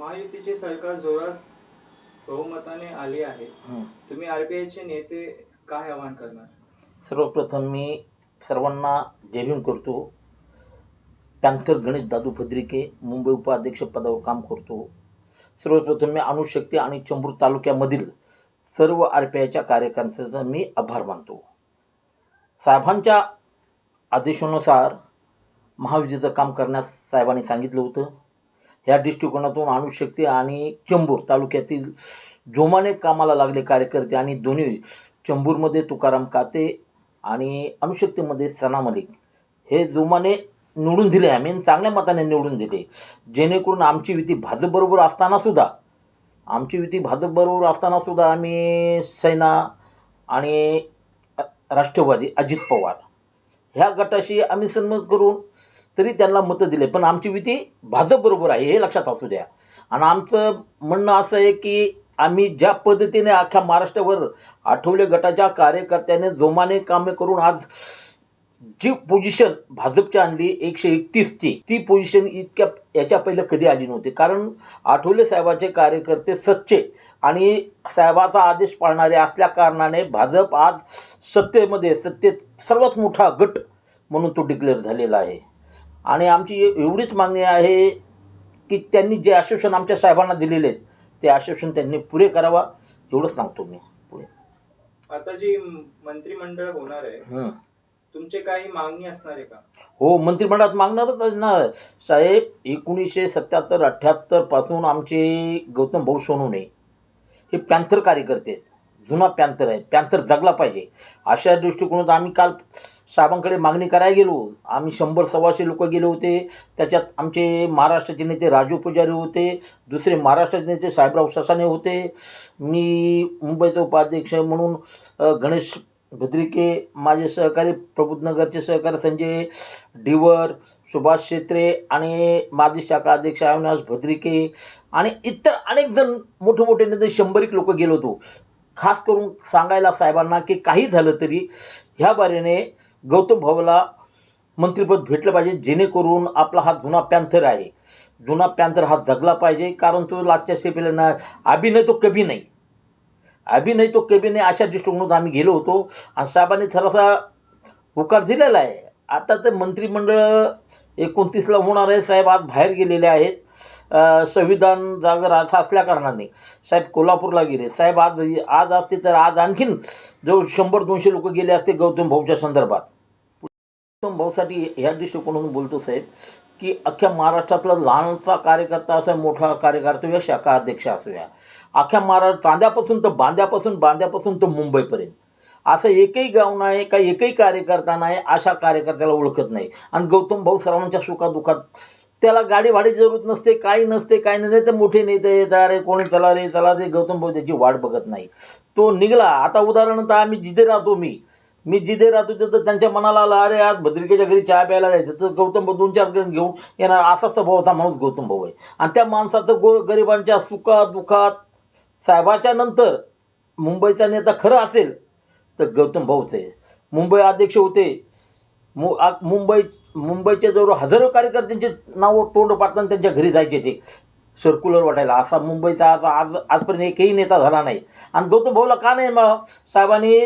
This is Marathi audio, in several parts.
महायुतीचे सरकार जोरात बहुमताने आले आहे. तुम्ही आरपीआयचे नेते काय आवाहन करणार? सर्वप्रथम मी सर्वांना जय भीम करतो. पॅन्थर गणेश दादू फद्रिके मुंबई उपाध्यक्ष पदावर काम करतो. सर्वप्रथम मी अणुशक्ती आणि चंबूर तालुक्यामधील सर्व आर पी आयच्या कार्यकर्त्यांचा मी आभार मानतो. साहेबांच्या आदेशानुसार महाविद्याचं काम करण्यास साहेबांनी सांगितलं होतं. ह्या दृष्टिकोनातून अणुशक्ती आणि चंबूर तालुक्यातील जोमाने कामाला लागले कार्यकर्ते आणि दोन्ही चंबूरमध्ये तुकाराम काते आणि अनुशक्तीमध्ये सना मलिक हे जोमाने निवडून दिले. आम्ही चांगल्या मताने निवडून दिले. जेणेकरून आमची युती भाजपबरोबर असतानासुद्धा आमची युती भाजपबरोबर असतानासुद्धा आम्ही सेना आणि राष्ट्रवादी अजित पवार ह्या गटाशी आम्ही संमत करून तरी त्यांना मतं दिले. पण आमची युती भाजपबरोबर आहे हे लक्षात असू द्या. आणि आमचं म्हणणं असं आहे की आम्ही ज्या पद्धतीने अख्ख्या महाराष्ट्रावर आठवले गटाच्या कार्यकर्त्याने जोमाने कामे करून आज जी पोझिशन भाजपची आणली एकशे एकतीसची ती पोझिशन इतक्या याच्या पहिलं कधी आली नव्हती. कारण आठवले साहेबाचे कार्यकर्ते सच्चे आणि साहेबाचा आदेश पाळणारे असल्या कारणाने भाजप आज सत्तेमध्ये सत्तेत सर्वात मोठा गट म्हणून तो डिक्लेअर झालेला आहे. आणि आमची एवढीच मागणी आहे की त्यांनी जे आश्वासन आमच्या साहेबांना दिलेले आहेत ते आश्वासन त्यांनी पुरे करावा एवढंच सांगतो मी पुढे. आता जी मंत्रिमंडळ होणार आहे. तुमचे काही मागणी असणार आहे का? हो मंत्रिमंडळात मागणारच ना साहेब एकोणीसशे सत्याहत्तर अठ्ठ्याहत्तरपासून आमचे गौतम भाऊ सोनवणे हे पॅन्थर कार्यकर्ते आहेत. जुना पॅन्थर आहे. पॅन्थर जगला पाहिजे. अशा दृष्टिकोनात आम्ही काल साहेबांकडे मागणी करायला गेलो. आम्ही शंभर सव्वाशे लोक गेले होते. त्याच्यात आमचे महाराष्ट्राचे नेते राजू पुजारी होते. दुसरे महाराष्ट्राचे नेते साहेबराव ससाने होते. मी मुंबईचा उपाध्यक्ष म्हणून गणेश भद्रिके माझे सहकारी प्रबुद्धनगरचे सहकारी संजय डिवर सुभाष शेत्रे आणि माजी शाखा अध्यक्ष अविनाश भद्रिके आणि इतर अनेक जण मोठे मोठे नेते शंभरीक लोक गेलो होतो. खास करून सांगायला साहेबांना की काही झालं तरी ह्या बारीने गौतम भाऊला मंत्रिपद भेटलं पाहिजे जेणेकरून आपला हा जुना पॅन्थर आहे. जुना पॅन्थर हा जगला पाहिजे कारण तो लाजच्या स्टेपीला ना अभिनय तो कभी नाही. अभिनय तो कभी नाही अशा दृष्टिकोनातून आम्ही गेलो होतो. आणि साहेबांनी थरासा होकार दिलेला आहे. आता तर मंत्रिमंडळ एकोणतीसला होणार आहे साहेब आज बाहेर गेलेले आहेत. संविधान जागर असं असल्या कारणाने. साहेब कोल्हापूरला गेले. साहेब आज आज असते तर आज आणखीन जवळ शंभर दोनशे लोक गेले असते गौतम भाऊच्या संदर्भात. गौतम भाऊसाठी ह्या दृष्टिकोनातून बोलतो साहेब? की अख्ख्या महाराष्ट्रातला लहानचा कार्यकर्ता असा मोठा कार्यकर्ता या शाखा अध्यक्ष असूया अख्ख्या महाराष्ट्र चांद्यापासून तर बांद्यापासून बांद्यापासून तर मुंबईपर्यंत. असं एकही गाव नाही का एकही कार्यकर्ता नाही अशा कार्यकर्त्याला ओळखत नाही. आणि गौतम भाऊ सर्वांच्या सुखादुखात त्याला गाडी भाडी जरूरत नसते काही नसते काही नाही तर मोठे नेते येतात अरे कोणी चला रे चला रे गौतम भाऊ त्याची वाट बघत नाही. तो निघाला. आता उदाहरणार्थ आम्ही जिथे राहतो मी. मी जिथे राहतो तिथं त्यांच्या मनाला आलं अरे आज भद्रिकेच्या घरी चहा प्यायला जायचं तर गौतम भाऊ दोन चार ग्रंथ घेऊन येणार. असा स्वभावाचा माणूस गौतम भाऊ आहे. आणि त्या माणसाचं गो गरिबांच्या सुखात दुखात साहेबाच्या नंतर मुंबईचा नेता खरं असेल तर गौतम भाऊच आहे. मुंबई अध्यक्ष होते. मु मुंबई मुंबईचे जवळ हजारो कार्यकर्त्यांचे नावं तोंड पाडताना त्यांच्या घरी जायचे ते. सर्क्युलर वाटायला. असा मुंबईचा आज आज आजपर्यंत एकही नेता झाला नाही. आणि गौतम भाऊला का नाही मग साहेबांनी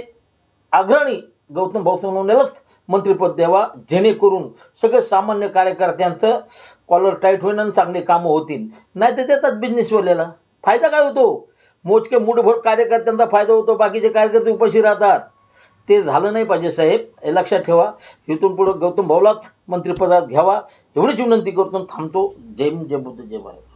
अग्रणी गौतम भाऊ सोनवण्यालाच मंत्रिपद द्यावा जेणेकरून सगळे सामान्य कार्यकर्त्यांचं कॉलर टाईट होईन आणि चांगले कामं होतील. नाही तर देतात बिझनेसवाल्याला फायदा काय होतो? मोजके मुठभर कार्यकर्त्यांचा फायदा होतो बाकीचे कार्यकर्ते उपाशी राहतात. ते झालं नाही पाहिजे साहेब. हे लक्षात ठेवा. इथून पुढं गौतम भाऊलाच मंत्रिपदात घ्यावा. एवढीच विनंती करतो थांबतो. जय जय बुद्ध जय भारत.